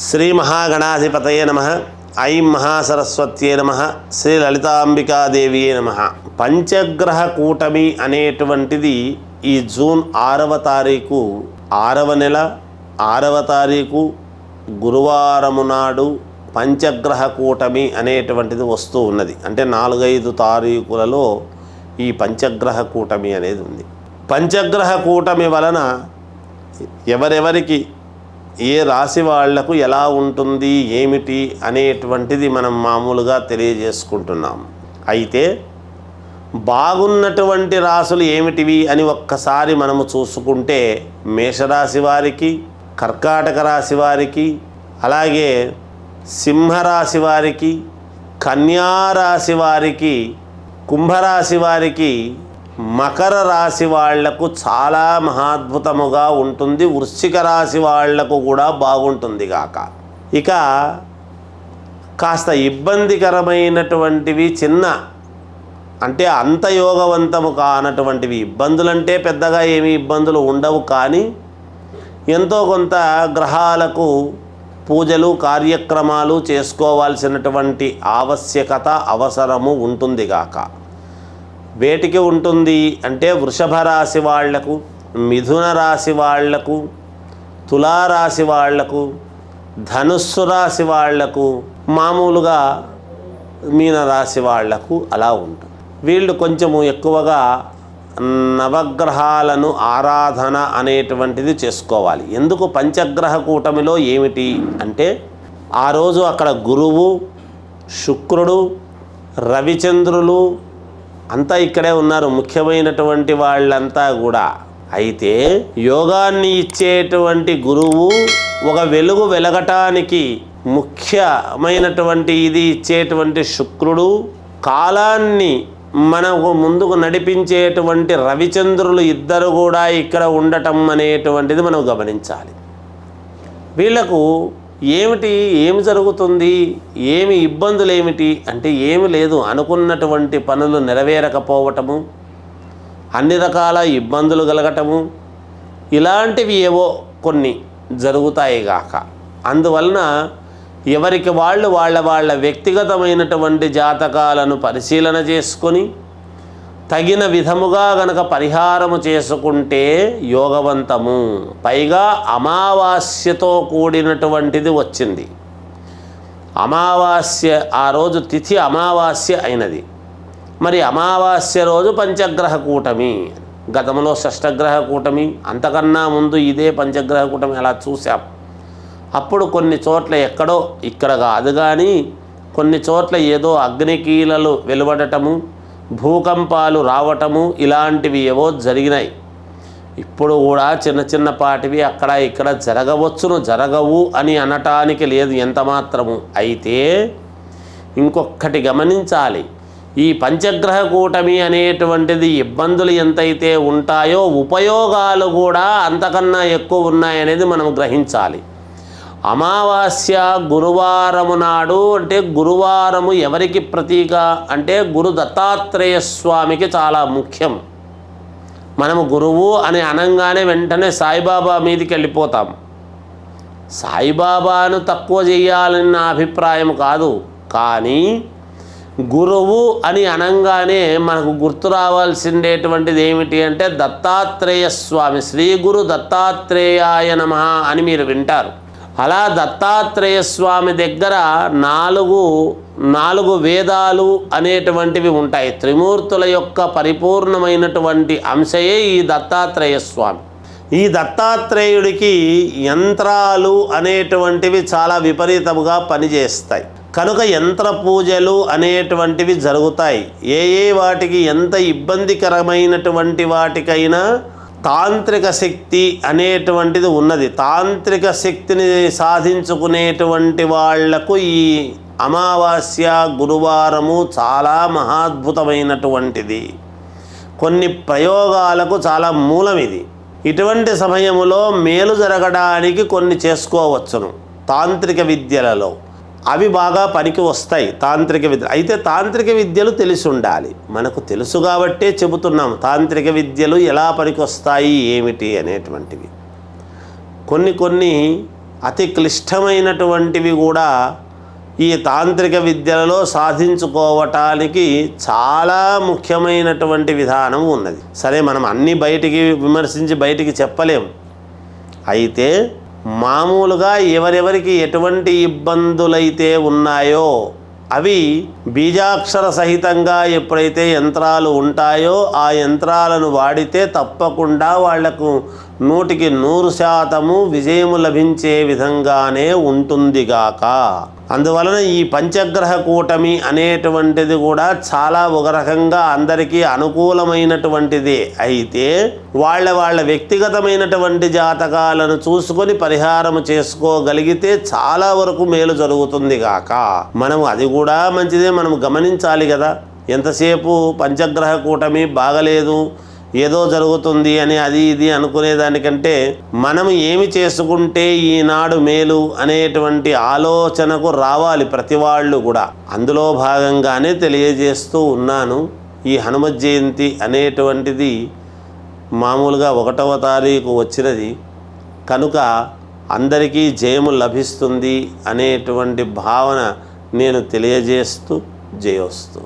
శ్రీ మహాగణాధిపతయే నమ. ఐం మహాసరస్వత్యే నమ. శ్రీ లలితాంబికాదేవియే నమ. పంచగ్రహ కూటమి అనేటువంటిది ఈ జూన్ ఆరవ తారీఖు ఆరవ నెల ఆరవ తారీఖు గురువారము నాడు పంచగ్రహ కూటమి అనేటువంటిది వస్తూ ఉన్నది. అంటే నాలుగైదు తారీఖులలో ఈ పంచగ్రహ కూటమి అనేది ఉంది. పంచగ్రహ కూటమి వలన ఎవరెవరికి ఏ రాశి వాళ్ళకు ఎలా ఉంటుంది ఏమిటి అనేటువంటిది మనం మామూలుగా తెలియజేసుకుంటున్నాం. అయితే బాగున్నటువంటి రాసులు ఏమిటివి అని ఒక్కసారి మనము చూసుకుంటే మేషరాశి వారికి కర్కాటక రాశి వారికి అలాగే సింహరాశి వారికి కన్యారాశి వారికి కుంభరాశి వారికి మకర రాశి వాళ్ళకు చాలా మహాద్భుతముగా ఉంటుంది. వృశ్చిక రాశి వాళ్ళకు కూడా బాగుంటుంది గాక. ఇక కాస్త ఇబ్బందికరమైనటువంటివి చిన్న అంటే అంత యోగవంతము కానటువంటివి ఇబ్బందులంటే పెద్దగా ఏమి ఇబ్బందులు ఉండవు కానీ ఎంతో కొంత గ్రహాలకు పూజలు కార్యక్రమాలు చేసుకోవాల్సినటువంటి ఆవశ్యకత అవసరము ఉంటుందిగాక వేటికి ఉంటుంది అంటే వృషభ రాశి వాళ్ళకు మిథున రాశి వాళ్ళకు తులారాశి వాళ్ళకు ధనుస్సు రాశి వాళ్ళకు మామూలుగా మీనరాశి వాళ్ళకు అలా ఉంటుంది. వీళ్ళు కొంచెము ఎక్కువగా నవగ్రహాలను ఆరాధన అనేటువంటిది చేసుకోవాలి. ఎందుకు పంచగ్రహ కూటమిలో ఏమిటి అంటే ఆ రోజు అక్కడ గురువు శుక్రుడు రవిచంద్రులు అంతా ఇక్కడే ఉన్నారు ముఖ్యమైనటువంటి వాళ్ళంతా కూడా. అయితే యోగాన్ని ఇచ్చేటువంటి గురువు ఒక వెలుగు వెలగటానికి ముఖ్యమైనటువంటి ఇది ఇచ్చేటువంటి శుక్రుడు కాలాన్ని మనకు ముందుకు నడిపించేటువంటి రవిచంద్రులు ఇద్దరు కూడా ఇక్కడ ఉండటం అనేటువంటిది మనం గమనించాలి. వీళ్ళకు ఏమిటి? ఏమి జరుగుతుంది? ఏమి ఇబ్బందులు ఏమిటి అంటే ఏమి లేదు. అనుకున్నటువంటి పనులు నెరవేరకపోవటము అన్ని రకాల ఇబ్బందులు కలగటము ఇలాంటివి ఏవో కొన్ని జరుగుతాయి గాక. అందువలన ఎవరికి వాళ్ళు వాళ్ళ వాళ్ళ వ్యక్తిగతమైనటువంటి జాతకాలను పరిశీలన చేసుకొని తగిన విధముగా గనక పరిహారము చేసుకుంటే యోగవంతము. పైగా అమావాస్యతో కూడినటువంటిది వచ్చింది. అమావాస్య ఆ రోజు తిథి అమావాస్య అయినది. మరి అమావాస్య రోజు పంచగ్రహ కూటమి. గతంలో షష్టగ్రహ కూటమి అంతకన్నా ముందు ఇదే పంచగ్రహ కూటమి అలా చూసాం అప్పుడు కొన్ని చోట్ల ఎక్కడో ఇక్కడ కాదు కానీ కొన్ని చోట్ల ఏదో అగ్నికీలలు వెలువడటము భూకంపాలు రావటము ఇలాంటివి ఏవో జరిగినాయి. ఇప్పుడు కూడా చిన్న చిన్నపాటివి అక్కడ ఇక్కడ జరగవచ్చును జరగవు అని అనటానికి లేదు ఎంత మాత్రము అయితే ఇంకొక్కటి గమనించాలి. ఈ పంచగ్రహ కూటమి అనేటువంటిది ఇబ్బందులు ఎంతైతే ఉంటాయో ఉపయోగాలు కూడా అంతకన్నా ఎక్కువ ఉన్నాయనేది మనం గ్రహించాలి. అమావాస్య గురువారము నాడు అంటే గురువారము ఎవరికి ప్రతీక అంటే గురు దత్తాత్రేయ స్వామికి చాలా ముఖ్యం. మనము గురువు అని అనంగానే వెంటనే సాయిబాబా మీదకి వెళ్ళిపోతాం. సాయిబాబాను తక్కువ చేయాలని నా అభిప్రాయం కాదు. కానీ గురువు అని అనంగానే మనకు గుర్తు రావాల్సిండేటువంటిది ఏమిటి అంటే దత్తాత్రేయ స్వామి శ్రీ గురు దత్తాత్రేయాయ నమ అని మీరు వింటారు. అలా దత్తాత్రేయ స్వామి దగ్గర నాలుగు నాలుగు వేదాలు అనేటువంటివి ఉంటాయి. త్రిమూర్తుల యొక్క పరిపూర్ణమైనటువంటి అంశయే ఈ దత్తాత్రేయ స్వామి. ఈ దత్తాత్రేయుడికి యంత్రాలు అనేటువంటివి చాలా విపరీతముగా పనిచేస్తాయి. కనుక యంత్ర పూజలు అనేటువంటివి జరుగుతాయి. ఏ ఏ వాటికి ఎంత ఇబ్బందికరమైనటువంటి వాటికైనా తాంత్రిక శక్తి అనేటువంటిది ఉన్నది. తాంత్రిక శక్తిని సాధించుకునేటువంటి వాళ్ళకు ఈ అమావాస్య గురువారము చాలా మహాద్భుతమైనటువంటిది. కొన్ని ప్రయోగాలకు చాలా మూలం ఇది ఇటువంటి సమయములో మేలు జరగడానికి కొన్ని చేసుకోవచ్చును తాంత్రిక విద్యలలో. అవి బాగా పనికి వస్తాయి తాంత్రిక విద్య. అయితే తాంత్రిక విద్యలు తెలిసి ఉండాలి మనకు తెలుసు కాబట్టే చెబుతున్నాం తాంత్రిక విద్యలు ఎలా పనికి వస్తాయి ఏమిటి అనేటువంటివి. కొన్ని కొన్ని అతి క్లిష్టమైనటువంటివి కూడా ఈ తాంత్రిక విద్యలలో సాధించుకోవటానికి చాలా ముఖ్యమైనటువంటి విధానం ఉన్నది. సరే మనం అన్నీ బయటికి విమర్శించి బయటికి చెప్పలేం. అయితే మామూలుగా ఎవరెవరికి ఎటువంటి ఇబ్బందులైతే ఉన్నాయో అవి బీజాక్షర సహితంగా ఎప్పుడైతే యంత్రాలు ఉంటాయో ఆ యంత్రాలను వాడితే తప్పకుండా వాళ్ళకు నూటికి నూరు శాతము విజయము లభించే విధంగానే ఉంటుందిగాక. అందువలన ఈ పంచగ్రహ కూటమి అనేటువంటిది కూడా చాలా ఒక రకంగా అందరికీ అనుకూలమైనటువంటిది. అయితే వాళ్ళ వాళ్ళ వ్యక్తిగతమైనటువంటి జాతకాలను చూసుకొని పరిహారం చేసుకోగలిగితే చాలా వరకు మేలు జరుగుతుంది గాక. మనం అది కూడా మంచిదే మనం గమనించాలి కదా. ఎంతసేపు పంచగ్రహ కూటమి బాగలేదు ఏదో జరుగుతుంది అని అది ఇది అనుకునేదానికంటే మనం ఏమి చేసుకుంటే ఈనాడు మేలు అనేటువంటి ఆలోచనకు రావాలి ప్రతి వాళ్ళు కూడా. అందులో భాగంగానే తెలియజేస్తూ ఉన్నాను ఈ హనుమత్ జయంతి అనేటువంటిది మామూలుగా ఒకటవ తారీఖు వచ్చినది. కనుక అందరికీ జయము లభిస్తుంది అనేటువంటి భావన నేను తెలియజేస్తూ జయోస్తూ.